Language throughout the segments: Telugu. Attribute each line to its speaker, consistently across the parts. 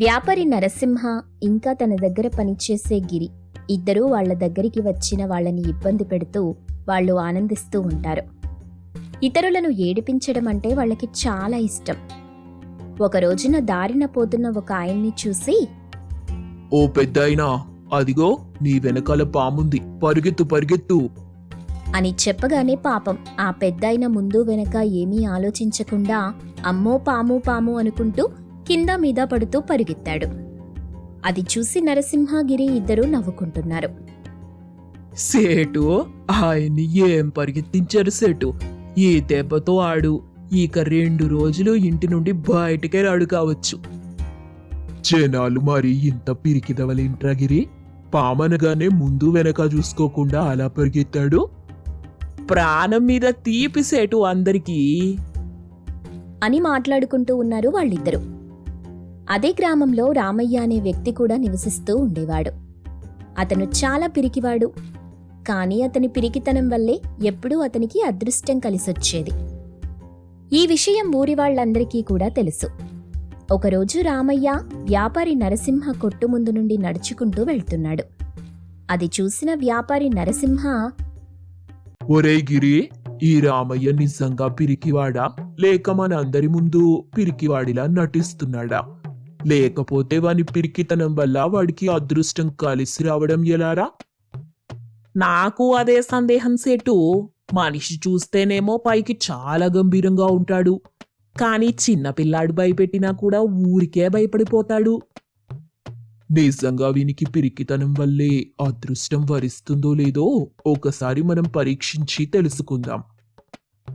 Speaker 1: వ్యాపారి నరసింహ ఇంకా తన దగ్గర పనిచేసే గిరి. ఇద్దరూ వాళ్ళ దగ్గరికి వచ్చిన వాళ్ళని ఇబ్బంది పెడుతూ వాళ్ళు ఆనందిస్తూ ఉంటారు. ఇతరులను ఏడిపించడం అంటే వాళ్ళకి చాలా ఇష్టం. ఒక రోజున దారిన పోతున్న ఒక ఆయన్ని చూసి
Speaker 2: ఓ పెద్దాయినా అదిగో నీ వెనకాల పాముంది. పరిగెత్తు పరిగెత్తు.
Speaker 1: అని చెప్పగానే పాపం ఆ పెద్దాయన ముందు వెనక ఏమీ ఆలోచించకుండా అమ్మో పాము పాము అనుకుంటూ కింద మీద పడుతూ పరిగెత్తాడు. అది చూసి నరసింహగిరి ఇద్దరూ నవ్వుకుంటున్నారు.
Speaker 2: సేటు ఆయన్ని ఏం పరిగెత్తించారు సేటు? ఈ దెబ్బతో ఆడు. ఇక రెండు రోజులు ఇంటి నుండి బయటికే రాడు కావచ్చు. జనాలు మరి ఇంత పిరికిదవలేంట్రా గిరి? పామనగానే ముందు వెనక చూసుకోకుండా అలా పరిగెత్తాడు? ప్రాణం మీద తీపి సేటు అందరికీ.
Speaker 1: అని మాట్లాడుకుంటూ ఉన్నారు వాళ్ళిద్దరూ. అదే గ్రామంలో రామయ్య అనే వ్యక్తి కూడా నివసిస్తూ ఉండేవాడు. అతను చాలా పిరికివాడు. కానీ అతని పిరికితనం వల్లే ఎప్పుడూ అతనికి అదృష్టం కలిసొచ్చేది. ఈ విషయం ఊరి వాళ్ళందరికీ కూడా తెలుసు. ఒకరోజు రామయ్య వ్యాపారి నరసింహ కొట్టు ముందు నుండి నడుచుకుంటూ వెళ్తున్నాడు. అది చూసిన వ్యాపారి నరసింహ
Speaker 2: ఒరే గిరి ఈ రామయ్య నిజంగా పిరికివాడా? లేక మన అందరి ముందు పిరికివాడిలా నటిస్తున్నాడా? లేకపోతే వాని పిరికితనం వల్ల వాడికి అదృష్టం కలిసి రావడం ఎలారా? నాకు అదే సందేహం సేటు. మనిషి చూస్తేనేమో పైకి చాలా గంభీరంగా ఉంటాడు. కానీ చిన్న పిల్లాడు భయపెట్టినా కూడా ఊరికే భయపడిపోతాడు. నిజంగా వీనికి పిరికితనం వల్లే అదృష్టం వరిస్తుందో లేదో ఒకసారి మనం పరీక్షించి తెలుసుకుందాం.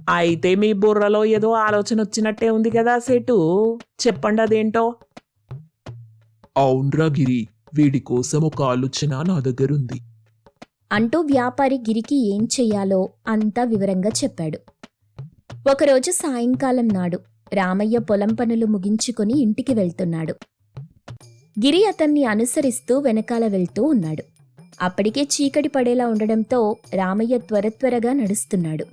Speaker 2: అయితే మీ బుర్రలో ఏదో ఆలోచన వచ్చినట్టే ఉంది కదా సెటు. చెప్పండి అదేంటో అవునరా గిరి వీడి కోసం ఒక ఆలోచన నా దగ్గరుంది.
Speaker 1: అంటూ వ్యాపారి గిరికి ఏం చెయ్యాలో అంతా వివరంగా చెప్పాడు. ఒకరోజు సాయంకాలం నాడు రామయ్య పొలం పనులు ముగించుకొని ఇంటికి వెళ్తున్నాడు. గిరి అతన్ని అనుసరిస్తూ వెనకాల వెళ్తూ ఉన్నాడు. అప్పటికే చీకటి పడేలా ఉండడంతో రామయ్య త్వర త్వరగా నడుస్తున్నాడు.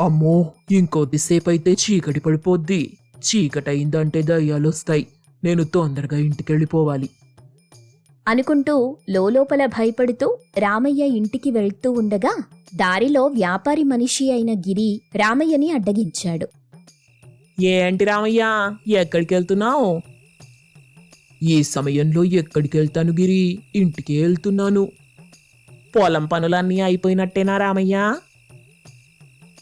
Speaker 2: అమ్మో! ఇంకొద్దిసేపు అయితే చీకటి పడిపోద్ది. చీకటయిందంటే దయ్యాలొస్తాయి. నేను తొందరగా ఇంటికెళ్ళిపోవాలి.
Speaker 1: అనుకుంటూ లోలోపల భయపడుతూ రామయ్య ఇంటికి వెళ్తూ ఉండగా దారిలో వ్యాపారి మనిషి అయిన గిరి రామయ్యని అడ్డగించాడు.
Speaker 2: ఏంటి రామయ్య ఎక్కడికి వెళ్తున్నావు ఈ సమయంలో ఎక్కడికి వెళ్తాను గిరి ఇంటికి వెళ్తున్నాను. పొలం పనులన్నీ అయిపోయినట్టేనా రామయ్య?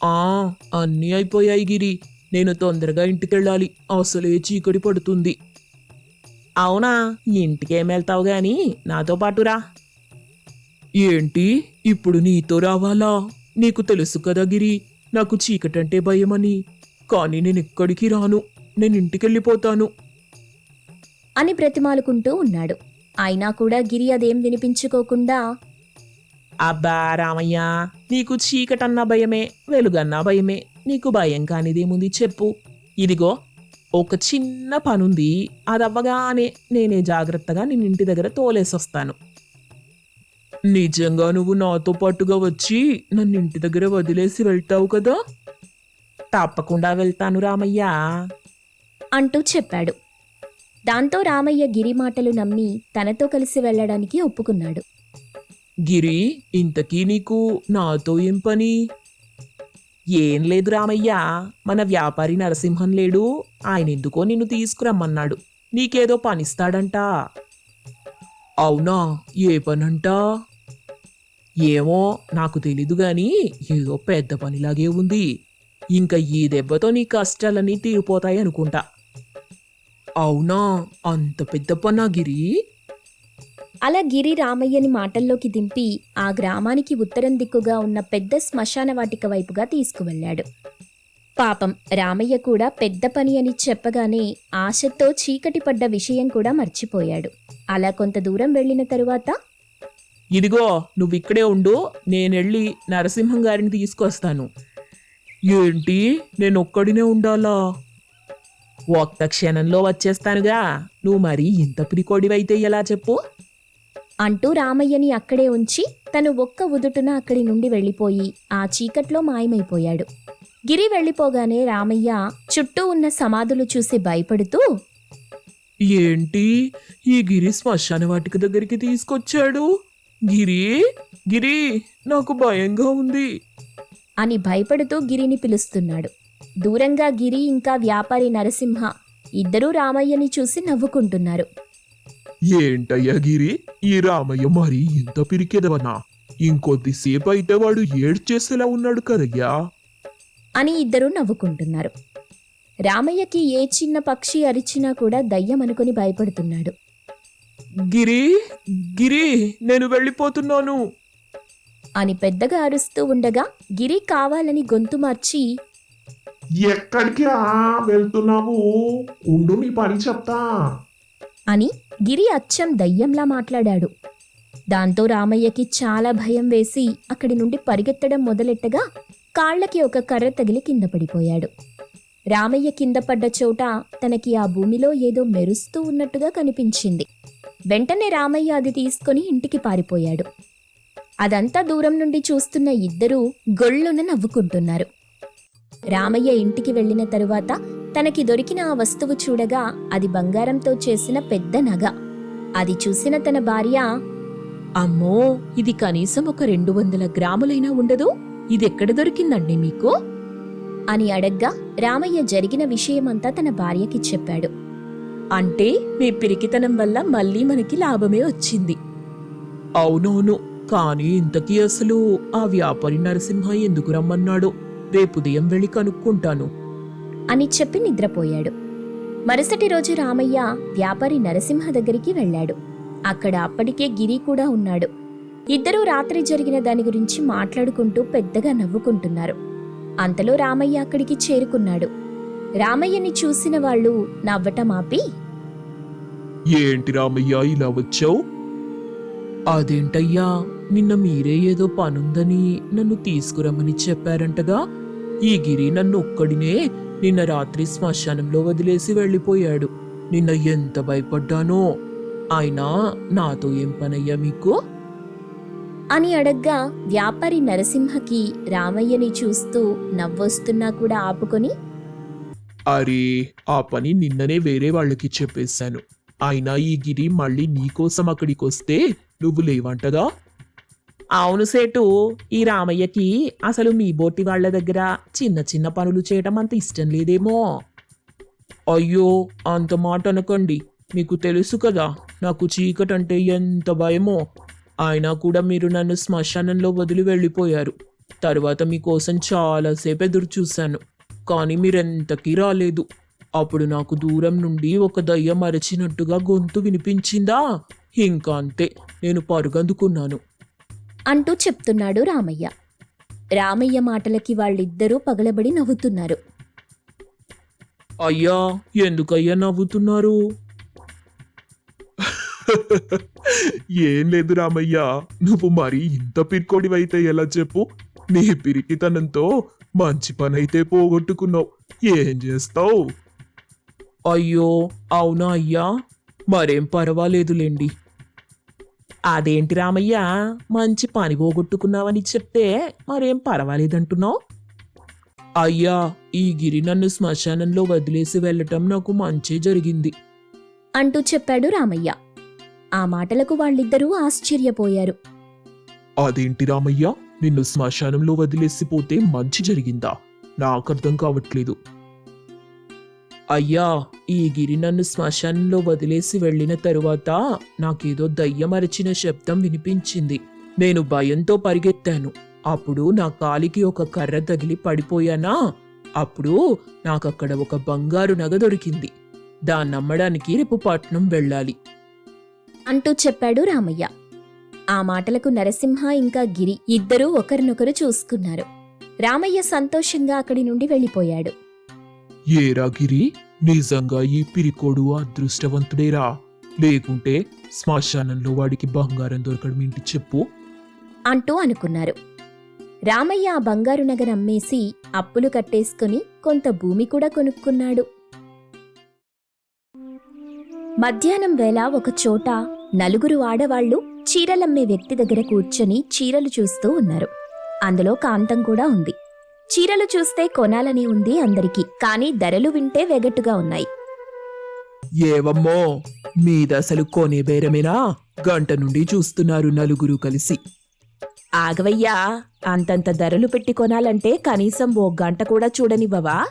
Speaker 2: ఆ అన్నీ అయిపోయాయి గిరి. నేను తొందరగా ఇంటికి వెళ్ళాలి అసలే చీకటి పడుతుంది. అవునా? ఇంటికేం వెళ్తావు గాని? నాతో పాటు రా. ఏంటి? ఇప్పుడు నీతో రావాలా? నీకు తెలుసు కదా గిరి నాకు చీకటంటే భయమని. కానీ నేను ఎక్కడికి రాను. నేను ఇంటికెళ్ళిపోతాను.
Speaker 1: అని బ్రతిమాలుకుంటూ ఉన్నాడు. అయినా కూడా గిరి అదేం వినిపించుకోకుండా
Speaker 2: అబ్బా రామయ్య నీకు చీకటన్నా భయమే వెలుగన్నా భయమే. నీకు భయం కానిదేముంది చెప్పు. ఇదిగో ఒక చిన్న పనుంది. అది అవ్వగానే నేనే జాగ్రత్తగా నేను ఇంటి దగ్గర తోలేసొస్తాను. నిజంగా నువ్వు నాతో పాటుగా వచ్చి నన్ను ఇంటి దగ్గర వదిలేసి వెళ్తావు కదా? తప్పకుండా వెళ్తాను రామయ్య.
Speaker 1: అంటూ చెప్పాడు. దాంతో రామయ్య గిరి మాటలు నమ్మి తనతో కలిసి వెళ్ళడానికి ఒప్పుకున్నాడు.
Speaker 2: గిరి ఇంతకీ నీకు నాతో ఏం పని? ఏం లేదు రామయ్య. మన వ్యాపారి నరసింహం లేడు. ఆయన ఎందుకో నిన్ను తీసుకురమ్మన్నాడు. నీకేదో పనిస్తాడంట. అవునా? ఏ పనంట? ఏమో నాకు తెలీదు గాని ఏదో పెద్ద పనిలాగే ఉంది. ఇంకా ఈ దెబ్బతో నీ కష్టాలన్నీ తీరిపోతాయి అనుకుంటా అవునా? అంత పెద్ద పనా గిరి?
Speaker 1: అలా గిరి రామయ్యని మాటల్లోకి దింపి ఆ గ్రామానికి ఉత్తరం దిక్కుగా ఉన్న పెద్ద శ్మశాన వాటిక వైపుగా తీసుకువెళ్ళాడు. పాపం రామయ్య కూడా పెద్ద పని అని చెప్పగానే ఆశతో చీకటి పడ్డ విషయం కూడా మర్చిపోయాడు. అలా కొంత దూరం వెళ్ళిన తరువాత
Speaker 2: ఇదిగో నువ్వు ఇక్కడే ఉండు నేనెళ్ళి నరసింహం గారిని తీసుకొస్తాను. ఏంటి? నేను ఒక్కడినే ఉండాలా? ఒక్క క్షణంలో వచ్చేస్తానుగా. నువ్వు మరి ఇంత పిరికోడివైతే ఎలా చెప్పు?
Speaker 1: అంటూ రామయ్యని అక్కడే ఉంచి తను ఒక్క ఉదుటున అక్కడి నుండి వెళ్ళిపోయి ఆ చీకట్లో మాయమైపోయాడు. గిరి వెళ్ళిపోగానే రామయ్య చుట్టూ ఉన్న సమాధులు చూసి భయపడుతూ
Speaker 2: ఏంటి? ఈ గిరి శ్మశాన వాటిక దగ్గరికి తీసుకొచ్చాడు? గిరి? గిరి నాకు భయంగా ఉంది.
Speaker 1: అని భయపడుతూ గిరిని పిలుస్తున్నాడు. దూరంగా గిరి ఇంకా వ్యాపారి నరసింహ ఇద్దరూ రామయ్యని చూసి నవ్వుకుంటున్నారు.
Speaker 2: ఏంటయ్యా గిరి? ఈ రామయ్య మరి ఇంత పిరికెదవనా? ఇంకొద్దిసేపు అయితే వాడు ఏడ్చేసేలా ఉన్నాడు కదయ్యా.
Speaker 1: అని ఇద్దరూ నవ్వుకుంటున్నారు. రామయ్యకి ఏ చిన్న పక్షి అరిచినా కూడా దయ్యం అనుకుని భయపడుతున్నాడు.
Speaker 2: గిరి? గిరి నేను వెళ్ళిపోతున్నాను.
Speaker 1: అని పెద్దగా అరుస్తూ ఉండగా గిరి కావాలని గొంతు మార్చి
Speaker 3: ఎక్కడికి రా వెళ్తున్నావు? ఉండు నీ పని చెప్తా.
Speaker 1: అని గిరి అచ్చం దయ్యంలా మాట్లాడాడు. దాంతో రామయ్యకి చాలా భయం వేసి అక్కడి నుండి పరిగెత్తడం మొదలెట్టగా కాళ్ళకి ఒక కర్ర తగిలి కింద పడిపోయాడు. రామయ్య కింద పడ్డ చోట తనకి ఆ భూమిలో ఏదో మెరుస్తూ ఉన్నట్టుగా కనిపించింది. వెంటనే రామయ్య అది తీసుకొని ఇంటికి పారిపోయాడు. అదంతా దూరం నుండి చూస్తున్న ఇద్దరూ గొళ్ళున నవ్వుకుంటున్నారు. రామయ్య ఇంటికి వెళ్ళిన తరువాత తనకి దొరికిన ఆ వస్తువు చూడగా అది బంగారంతో చేసిన పెద్ద నగ. అది చూసిన తన భార్య అమ్మో ఇది కనీసం ఒక రెండు వందల గ్రాములైనా ఉండదు? ఇది ఎక్కడ దొరికిందండి మీకు? అని అడగ్గా రామయ్య జరిగిన విషయమంతా తన భార్యకి చెప్పాడు. అంటే మీ పిరికితనం వల్ల మళ్ళీ మనకి లాభమే వచ్చింది.
Speaker 2: అవునవును కానీ ఇంతకీ అసలు ఆ వ్యాపారి నరసింహ ఎందుకు రమ్మన్నాడు? రేపు ఉదయం వెళ్ళి కనుక్కుంటాను.
Speaker 1: అని చెప్పి నిద్రపోయాడు. మరుసటి రోజు రామయ్య వ్యాపారి నరసింహ దగ్గరికి వెళ్ళాడు. అక్కడ అప్పటికే గిరి కూడా ఉన్నాడు. ఇద్దరూ రాత్రి జరిగిన దాని గురించి మాట్లాడుకుంటూ పెద్దగా నవ్వుకుంటున్నారు. అంతలో రామయ్య అక్కడికి చేరుకున్నాడు. రామయ్యని చూసిన వాళ్ళు నవ్వటం ఆపి
Speaker 2: ఏంటి రామయ్య ఇలా వచ్చావు? అదేంటయ్యా నిన్న మీరే ఏదో పనుందని నన్ను తీసుకురమ్మని చెప్పారంటగా? ఈ గిరి నన్ను ఒక్కడినే నిన్న రాత్రి శ్మశానంలో వదిలేసి వెళ్ళిపోయాడు. నిన్న ఎంత భయపడ్డానో! అయినా నాతో ఏం పనయ్యా మీకు?
Speaker 1: అని అడగ్గా వ్యాపారి నరసింహకి రామయ్యని చూస్తూ నవ్వొస్తున్నా కూడా ఆపుకొని
Speaker 2: అరే ఆ పని నిన్ననే వేరే వాళ్ళకి చెప్పేశాను. అయినా ఈ గిరి మళ్ళీ నీకోసం అక్కడికి వస్తే నువ్వు లేవంటదా అవును సేటు ఈ రామయ్యకి అసలు మీ బోటి వాళ్ళ దగ్గర చిన్న చిన్న పనులు చేయటం అంత ఇష్టం లేదేమో. అయ్యో అంత మాట అనకండి. మీకు తెలుసు కదా నాకు చీకటంటే ఎంత భయమో. అయినా కూడా మీరు నన్ను శ్మశానంలో వదిలి వెళ్ళిపోయారు. తర్వాత మీకోసం చాలాసేపు ఎదురు చూశాను. కానీ మీరెంతకీ రాలేదు. అప్పుడు నాకు దూరం నుండి ఒక దయ్యం అరచినట్టుగా గొంతు వినిపించిందా? ఇంకా అంతే నేను పరుగందుకున్నాను.
Speaker 1: అంటూ చెప్తున్నాడు రామయ్య. రామయ్య మాటలకి వాళ్ళిద్దరూ పగలబడి నవ్వుతున్నారు.
Speaker 2: అయ్యా ఎందుకయ్యా నవ్వుతున్నారు? ఏం లేదు రామయ్య నువ్వు మరి ఇంత పిరికోడివైతే ఎలా చెప్పు? నీ పిరికితనంతో మంచి పనైతే పోగొట్టుకున్నావు. ఏం చేస్తావు? అయ్యో అవునా అయ్యా? మరేం పర్వాలేదులేండి. అదేంటి రామయ్య? మంచి పని పోగొట్టుకున్నావని చెప్తే మరేం పర్వాలేదంటున్నావు? అయ్యా ఈ గిరి నన్ను శ్మశానంలో వదిలేసి వెళ్ళటం నాకు మంచి జరిగింది.
Speaker 1: అంటూ చెప్పాడు రామయ్య. ఆ మాటలకు వాళ్ళిద్దరూ ఆశ్చర్యపోయారు.
Speaker 2: అదేంటి రామయ్య? నిన్ను శ్మశానంలో వదిలేసిపోతే మంచి జరిగిందా? నాకు అర్థం కావట్లేదు. అయ్యా ఈ గిరి నన్ను శ్మశానంలో వదిలేసి వెళ్ళిన తరువాత నాకేదో దయ్యమరచిన శబ్దం వినిపించింది. నేను భయంతో పరిగెత్తాను. అప్పుడు నా కాలికి ఒక కర్ర తగిలి పడిపోయానా? అప్పుడు నాకక్కడ ఒక బంగారు నగ దొరికింది. దాన్ని అమ్మడానికి రేపు పట్నం వెళ్ళాలి.
Speaker 1: అంటూ చెప్పాడు రామయ్య. ఆ మాటలకు నరసింహ ఇంకా గిరి ఇద్దరూ ఒకరినొకరు చూసుకున్నారు. రామయ్య సంతోషంగా అక్కడి నుండి వెళ్ళిపోయాడు.
Speaker 2: ఏరా గిరి నిజంగా ఈ పిరికోడు అదృష్టవంతుడేరా. లేకుంటే శ్మశానంలో వాడికి బంగారం దొరకడం ఏంటి చెప్పు.
Speaker 1: అంటూ అనుకున్నారు. రామయ్య ఆ బంగారు నగర్ అమ్మేసి అప్పులు కట్టేసుకుని కొంత భూమి కూడా కొనుక్కున్నాడు. మధ్యాహ్నం వేళ ఒక చోట నలుగురు ఆడవాళ్ళు చీరలమ్మే వ్యక్తి దగ్గర కూర్చొని చీరలు చూస్తూ ఉన్నారు. అందులో కాంతం కూడా ఉంది. చీరలు చూస్తే కొనాలని ఉంది అందరికీ కానీ ధరలు వింటే వెగట్టుగా ఉన్నాయి.
Speaker 2: ఏవమ్మో మీదసలు కొనే బేరమేనా? గంట నుండి చూస్తున్నారు నలుగురు కలిసి.
Speaker 1: ఆగవయ్యా అంతంత ధరలు పెట్టి కొనాలంటే కనీసం ఓ గంట కూడా చూడనివ్వవా?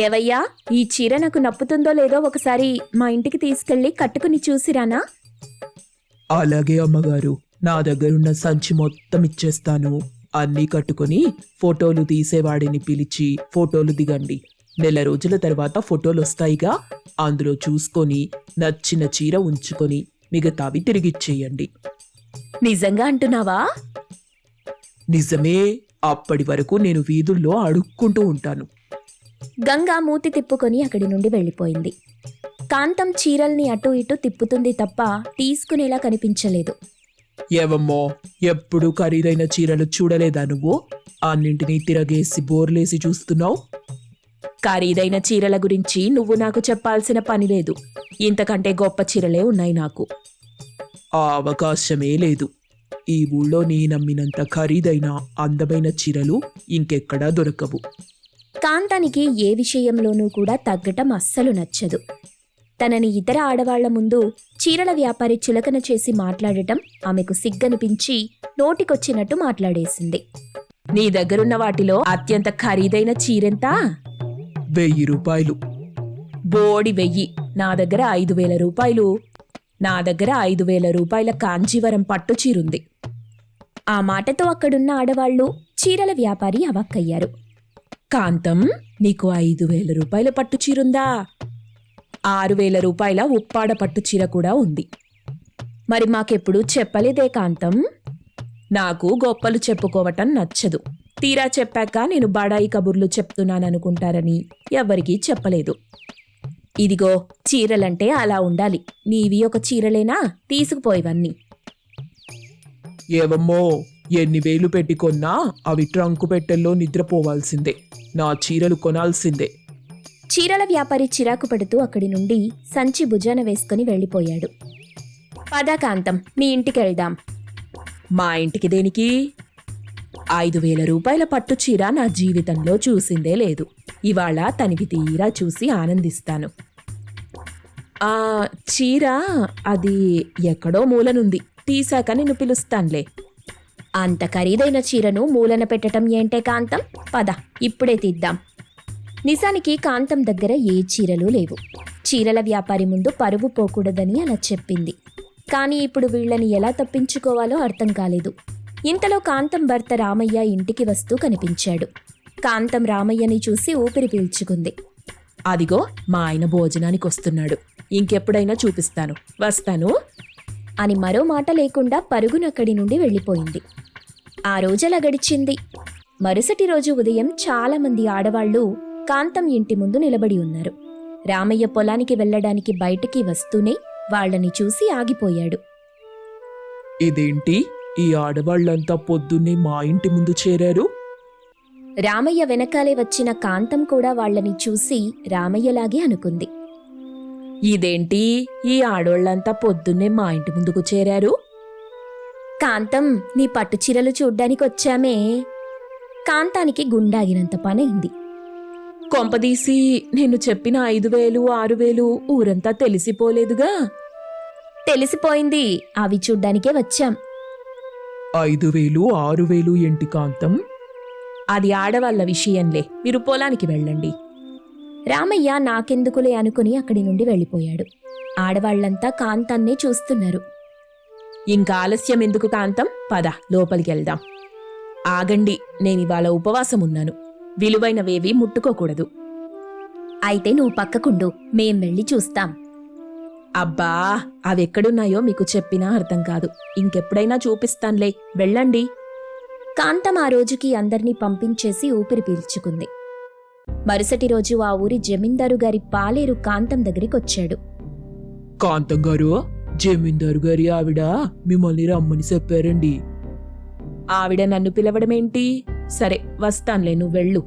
Speaker 1: ఏవయ్యా ఈ చీర నాకు నప్పుతుందో లేదో ఒకసారి మా ఇంటికి తీసుకెళ్ళి కట్టుకుని చూసిరానా?
Speaker 2: అలాగే అమ్మగారు నా దగ్గరున్న సంచి మొత్తం ఇచ్చేస్తాను. అన్నీ కట్టుకొని ఫోటోలు తీసేవాడిని పిలిచి ఫోటోలు దిగండి. నెల రోజుల తర్వాత ఫోటోలు వస్తాయిగా అందులో చూసుకొని నచ్చిన చీర ఉంచుకొని మిగతావి తిరిగిచ్చేయండి.
Speaker 1: నిజంగా అంటున్నావా?
Speaker 2: నిజమే అప్పటి వరకు నేను వీధుల్లో అడుక్కుంటూ ఉంటాను.
Speaker 1: గంగా మూతి తిప్పుకొని అక్కడి నుండి వెళ్ళిపోయింది. కాంతం చీరల్ని అటు ఇటు తిప్పుతుంది తప్ప తీసుకునేలా కనిపించలేదు.
Speaker 2: ఏవమ్మో ఎప్పుడు ఖరీదైన చీరలు చూడలేదా నువ్వు? అన్నింటినీ తిరగేసి బోర్లేసి చూస్తున్నావు?
Speaker 1: ఖరీదైన చీరల గురించి నువ్వు నాకు చెప్పాల్సిన పని లేదు. ఇంతకంటే గొప్ప చీరలే ఉన్నాయి నాకు.
Speaker 2: ఆ అవకాశమే లేదు. ఈ ఊళ్ళో నీ నమ్మినంత ఖరీదైన అందమైన చీరలు ఇంకెక్కడా దొరకవు.
Speaker 1: కాంతానికి ఏ విషయంలోనూ కూడా తగ్గటం అస్సలు నచ్చదు. తనని ఇతర ఆడవాళ్ళ ముందు చీరల వ్యాపారి చులకన చేసి మాట్లాడటం ఆమెకు సిగ్గనిపించి నోటికొచ్చినట్టు మాట్లాడేసింది. నీ దగ్గరున్న వాటిలో అత్యంత ఖరీదైన చీరెంతా?
Speaker 2: వెయ్యి రూపాయలు.
Speaker 1: బోడి వెయ్యి. నా దగ్గర ఐదు వేల రూపాయలు. నా దగ్గర ఐదు వేల రూపాయల కాంచీవరం పట్టు చీరుంది. ఆ మాటతో అక్కడున్న ఆడవాళ్ళు చీరల వ్యాపారి అవాక్కయ్యారు. కాంతం నీకు ఐదు వేల రూపాయల పట్టు చీరుందా? ఆరు వేల రూపాయల ఉప్పాడ పట్టు చీర కూడా ఉంది. మరి మాకెప్పుడు చెప్పలేదే కాంతం? నాకు గొప్పలు చెప్పుకోవటం నచ్చదు. తీరా చెప్పాక నేను బడాయి కబుర్లు చెప్తున్నాననుకుంటారని ఎవరికీ చెప్పలేదు. ఇదిగో చీరలంటే అలా ఉండాలి. నీవి ఒక చీరలేనా? తీసుకుపోయివన్నీ.
Speaker 2: ఏవమ్మో ఎన్ని వేలు పెట్టి కొన్నా అవి ట్రంకు పెట్టెల్లో నిద్రపోవాల్సిందే. నా చీరలు కొనాల్సిందే.
Speaker 1: చీరల వ్యాపారి చిరాకు పడుతూ అక్కడి నుండి సంచి భుజాన వేసుకుని వెళ్ళిపోయాడు. పదాకాంతం మీ ఇంటికి వెళ్దాం. మా ఇంటికి దేనికి? ఐదు వేల రూపాయల పట్టు చీర నా జీవితంలో చూసిందే లేదు. ఇవాళ తనివి తీరా చూసి ఆనందిస్తాను. ఆ చీర అది ఎక్కడో మూలనుంది. తీశాక నిన్ను పిలుస్తాన్లే. అంత ఖరీదైన చీరను మూలన పెట్టడం ఏంటే కాంతం? పద ఇప్పుడే తీద్దాం. నిజానికి కాంతం దగ్గర ఏ చీరలు లేవు. చీరల వ్యాపారి ముందు పరువు పోకూడదని అలా చెప్పింది. కానీ ఇప్పుడు వీళ్ళని ఎలా తప్పించుకోవాలో అర్థం కాలేదు. ఇంతలో కాంతం భర్త రామయ్య ఇంటికి వస్తూ కనిపించాడు. కాంతం రామయ్యని చూసి ఊపిరి పీల్చుకుంది. అదిగో మా ఆయన భోజనానికి వస్తున్నాడు. ఇంకెప్పుడైనా చూపిస్తాను. వస్తాను. అని మరో మాట లేకుండా పరుగునక్కడి నుండి వెళ్ళిపోయింది. ఆ రోజలా గడిచింది. మరుసటి రోజు ఉదయం చాలా మంది ఆడవాళ్ళు కాంతం ఇంటి ముందు నిలబడి ఉన్నారు. రామయ్య పొలానికి వెళ్ళడానికి బయటికి వస్తూనే వాళ్ళని చూసి ఆగిపోయాడు.
Speaker 2: ఇదేంటి? ఈ ఆడవాళ్ళంతా పొద్దున్నే మా ఇంటి ముందు చేరారు?
Speaker 1: రామయ్య వెనకాలే వచ్చిన కాంతం కూడా వాళ్ళని చూసి రామయ్యలాగే అనుకుంది. ఇదేంటి? ఈ ఆడోళ్ళంతా పొద్దున్నే మా ఇంటి ముందుకు చేరారు? కాంతం నీ పట్టు చీరలు చూడ్డానికి వచ్చామే కాంతానికి గుండాగినంత పనైంది. కొంపదీసి నేను చెప్పిన ఐదు వేలు ఆరు వేలు ఊరంతా తెలిసిపోలేదుగా? తెలిసిపోయింది. అవి చూడ్డానికే వచ్చాం.
Speaker 2: ఐదు వేలు ఆరు వేలు ఏంటి కాంతం?
Speaker 1: అది ఆడవాళ్ళ విషయంలే. మీరు పొలానికి వెళ్ళండి. రామయ్య నాకెందుకులే అనుకుని అక్కడి నుండి వెళ్ళిపోయాడు. ఆడవాళ్ళంతా కాంతాన్నే చూస్తున్నారు. ఇంకా ఆలస్యం ఎందుకు కాంతం? పద లోపలికి వెళ్దాం ఆగండి నేనివాళ ఉపవాసం ఉన్నాను విలువైనవేవి ముట్టుకోకూడదు. అయితే నువ్వు పక్కకుండు మేం వెళ్ళి చూస్తాం. అబ్బా అవెక్కడున్నాయో మీకు చెప్పినా అర్థం కాదు. ఇంకెప్పుడైనా చూపిస్తాన్లే. వెళ్ళండి. కాంతం ఆ రోజుకి అందర్నీ పంపించేసి ఊపిరి పీల్చుకుంది. మరుసటి రోజు ఆ ఊరి జమీందారు గారి పాలేరు కాంతం దగ్గరికొచ్చాడు.
Speaker 2: కాంతం గారు జమీందారు గారి ఆవిడ మిమ్మల్ని రమ్మని చెప్పారండి.
Speaker 1: ఆవిడ నన్ను పిలవడమేంటి? సరే వస్తాన్లే నువ్వు వెళ్ళు.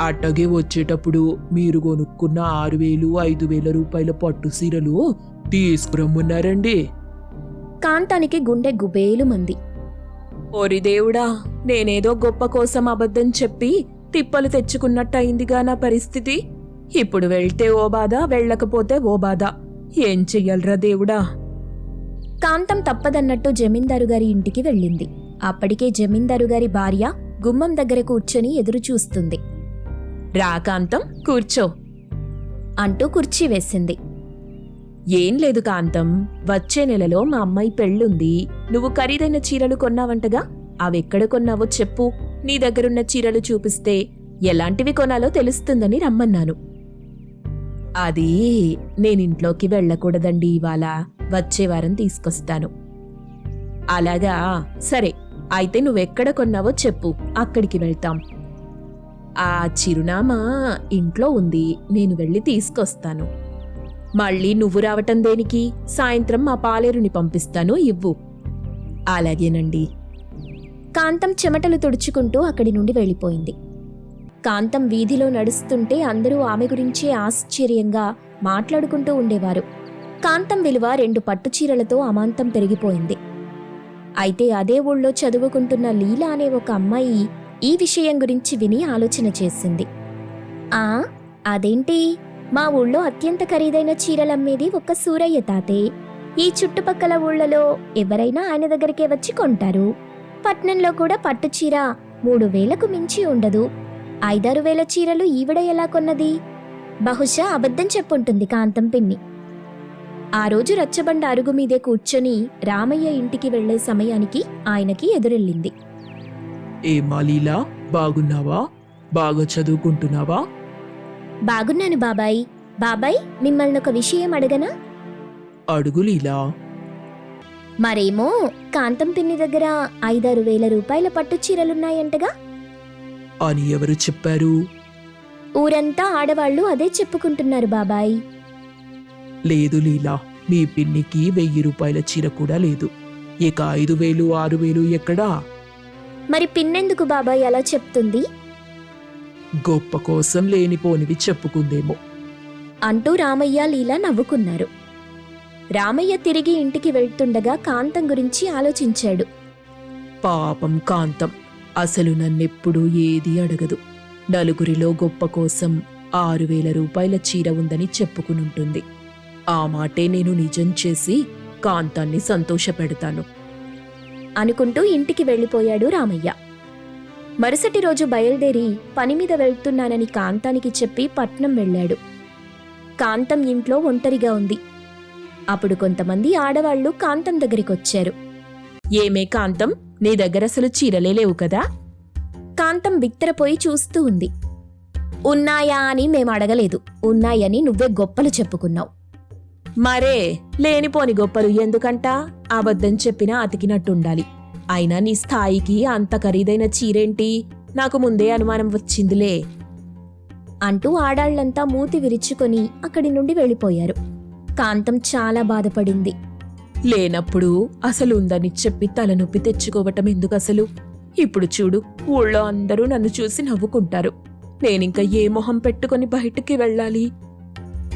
Speaker 2: అట్టగే వచ్చేటప్పుడు మీరు కొనుక్కున్న ఆరు వేలు ఐదు వేల రూపాయల పట్టు సీరలు తీసుకురమ్మన్నారండి.
Speaker 1: కాంతానికి గుండె గుబేలు మంది ఓరి దేవుడా నేనేదో గొప్ప కోసం అబద్ధం చెప్పి తిప్పలు తెచ్చుకున్నట్టయిందిగా నా పరిస్థితి.
Speaker 4: ఇప్పుడు వెళ్తే ఓ బాధ వెళ్ళకపోతే ఓ బాధ. ఏం చెయ్యాలరా దేవుడా?
Speaker 1: కాంతం తప్పదన్నట్టు జమీందారు గారి ఇంటికి వెళ్ళింది. అప్పటికే జమీందారు గారి భార్య గుమ్మం దగ్గర కూర్చొని ఎదురు చూస్తుంది.
Speaker 4: రా కాంతం కూర్చో.
Speaker 1: అంటూ కుర్చీ వేసింది.
Speaker 4: ఏం లేదు కాంతం వచ్చే నెలలో మా అమ్మాయి పెళ్ళుంది. నువ్వు ఖరీదైన చీరలు కొన్నావంటగా? అవెక్కడ కొన్నావో చెప్పు. నీ దగ్గరున్న చీరలు చూపిస్తే ఎలాంటివి కొనాలో తెలుస్తుందని రమ్మన్నాను. అది నేనింట్లోకి వెళ్ళకూడదండి ఇవాళ. వచ్చే వారం తీసుకొస్తాను. అలాగా సరే. అయితే నువ్వెక్కడ కొన్నావో చెప్పు అక్కడికి వెళ్తాం. ఆ చిరునామా ఇంట్లో ఉంది నేను వెళ్ళి తీసుకొస్తాను. మళ్ళీ నువ్వు రావటం దేనికి? సాయంత్రం మా పాలేరుని పంపిస్తాను ఇవ్వు. అలాగేనండి.
Speaker 1: కాంతం చెమటలు తుడుచుకుంటూ అక్కడి నుండి వెళ్ళిపోయింది. కాంతం వీధిలో నడుస్తుంటే అందరూ ఆమె గురించే ఆశ్చర్యంగా మాట్లాడుకుంటూ ఉండేవారు. కాంతం విలువ రెండు పట్టు చీరలతో అమాంతం పెరిగిపోయింది. అయితే అదే ఊళ్ళో చదువుకుంటున్న లీలా అనే ఒక అమ్మాయి ఈ విషయం గురించి విని ఆలోచన చేసింది. ఆ అదేంటి? మా ఊళ్ళో అత్యంత ఖరీదైన చీరలమ్మేది ఒక సూరయ్య తాతే. ఈ చుట్టుపక్కల ఊళ్ళలో ఎవరైనా ఆయన దగ్గరికే వచ్చి కొంటారు. పట్నంలో కూడా పట్టు చీర మూడు వేలకు మించి ఉండదు. ఐదారు వేల చీరలు ఈవిడ ఎలా కొన్నది? బహుశా అబద్ధం చెప్పుంటుంది కాంతం పిన్ని. ఆ రోజు రచ్చబండ అరుగు మీదే కూర్చొని రామయ్య ఇంటికి వెళ్ళే సమయానికి ఆయనకి ఎదురెళ్ళింది.
Speaker 2: ఏమా లీలా బాగున్నావా? బాగా చదువుకుంటున్నావా?
Speaker 1: బాగున్నాను బాబాయ్. బాబాయ్ మిమ్మల్ని ఒక విషయం అడగనా?
Speaker 2: అడుగు లీలా.
Speaker 1: మరేమో కాంతం పిన్ని దగ్గర ఐదారు వేల రూపాయల పట్టు చీరలున్నాయంటగా?
Speaker 2: అని ఎవరు చెప్పారు?
Speaker 1: ఊరంతా ఆడవాళ్ళు అదే చెప్పుకుంటున్నారు బాబాయ్.
Speaker 2: లేదు లీలా మీ పిన్నికి వెయ్యి రూపాయల చీర కూడా లేదు. ఇక ఐదు వేలు ఆరు వేలు ఎక్కడా?
Speaker 1: మరి పిన్నెందుకు బాబాయ్ అలా చెప్తుంది?
Speaker 2: గొప్ప కోసం లేనిపోనివి చెప్పుకుందేమో.
Speaker 1: అంటూ రామయ్య లీలా నవ్వుకున్నారు. రామయ్య తిరిగి ఇంటికి వెళ్తుండగా కాంతం గురించి ఆలోచించాడు.
Speaker 4: పాపం కాంతం అసలు నన్నెప్పుడూ ఏదీ అడగదు. నలుగురిలో గొప్ప కోసం ఆరు వేల రూపాయల చీర ఉందని చెప్పుకునుంటుంది. ఆ మాటే నేను నిజం చేసి కాంతాన్ని సంతోషపెడతాను.
Speaker 1: అనుకుంటూ ఇంటికి వెళ్ళిపోయాడు రామయ్య. మరుసటి రోజు బయలుదేరి పని మీద వెళ్తున్నానని కాంతానికి చెప్పి పట్నం వెళ్ళాడు. కాంతం ఇంట్లో ఒంటరిగా ఉంది. అప్పుడు కొంతమంది ఆడవాళ్ళు కాంతం దగ్గరికొచ్చారు.
Speaker 4: ఏమే కాంతం నీ దగ్గర అసలు చీరలే లేవు కదా?
Speaker 1: కాంతం బిత్తరపోయి చూస్తూ ఉంది. ఉన్నాయా అని మేం అడగలేదు ఉన్నాయని నువ్వే గొప్పలు చెప్పుకున్నావు.
Speaker 4: మరే లేనిపోని గొప్పలు ఎందుకంట? అబద్ధం చెప్పినా అతికినట్టుండాలి. అయినా నీ స్థాయికి అంత ఖరీదైన చీరేంటి? నాకు ముందే అనుమానం వచ్చిందిలే
Speaker 1: అంటూ ఆడాళ్ళంతా మూతి విరుచుకొని అక్కడి నుండి వెళ్ళిపోయారు. కాంతం చాలా బాధపడింది.
Speaker 4: లేనప్పుడు అసలు ఉందని చెప్పి తలనొప్పి తెచ్చుకోవటం ఎందుకు అసలు ఇప్పుడు చూడు ఊళ్ళో అందరూ నన్ను చూసి నవ్వుకుంటారు. నేనింక ఏ మొహం పెట్టుకొని బయటికి వెళ్ళాలి?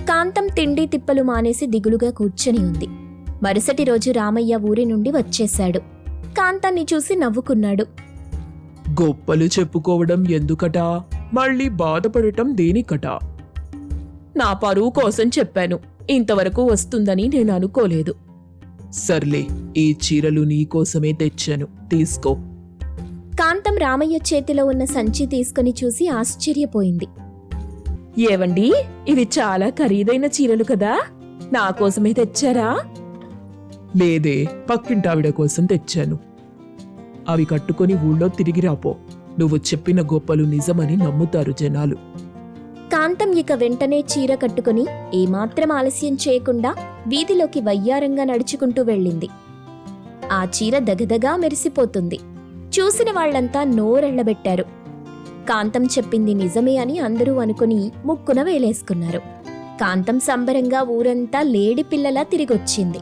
Speaker 1: కాంతం తిండి తిప్పలు మానేసి దిగులుగా కూర్చొని ఉంది. మరుసటి రోజు రామయ్య ఊరి నుండి వచ్చేశాడు. కాంతాన్ని చూసి నవ్వుకున్నాడు.
Speaker 2: గొప్పలు చెప్పుకోవడం ఎందుకట? మళ్ళీ బాధపడటం దేనికట?
Speaker 4: నా పరువు కోసం చెప్పాను. ఇంతవరకు వస్తుందని నేను అనుకోలేదు.
Speaker 2: సర్లే ఈ చీరలు నీకోసమే తెచ్చాను. తీసుకో.
Speaker 1: కాంతం రామయ్య చేతిలో ఉన్న సంచి తీసుకుని చూసి ఆశ్చర్యపోయింది.
Speaker 4: ఏవండి? ఇవి చాలా ఖరీదైన చీరలు కదా? నా కోసమే తెచ్చారా?
Speaker 2: లేదే పక్కింటావిడ కోసం తెచ్చాను. అవి కట్టుకొని ఊళ్ళో తిరిగి రాపో. నువ్వు చెప్పిన గొప్పలు నిజమని నమ్ముతారు జనాలు.
Speaker 1: కాంతం ఇక వెంటనే చీర కట్టుకుని ఏమాత్రం ఆలస్యం చేయకుండా వీధిలోకి వయ్యారంగా నడుచుకుంటూ వెళ్ళింది. ఆ చీర దగదగా మెరిసిపోతుంది. చూసిన వాళ్ళంతా నోరెళ్ళబెట్టారు కాంతం చెప్పింది నిజమే అని అందరూ అనుకుని ముక్కున వేలేసుకున్నారు. కాంతం సంబరంగా ఊరంతా లేడి పిల్లలా తిరిగొచ్చింది.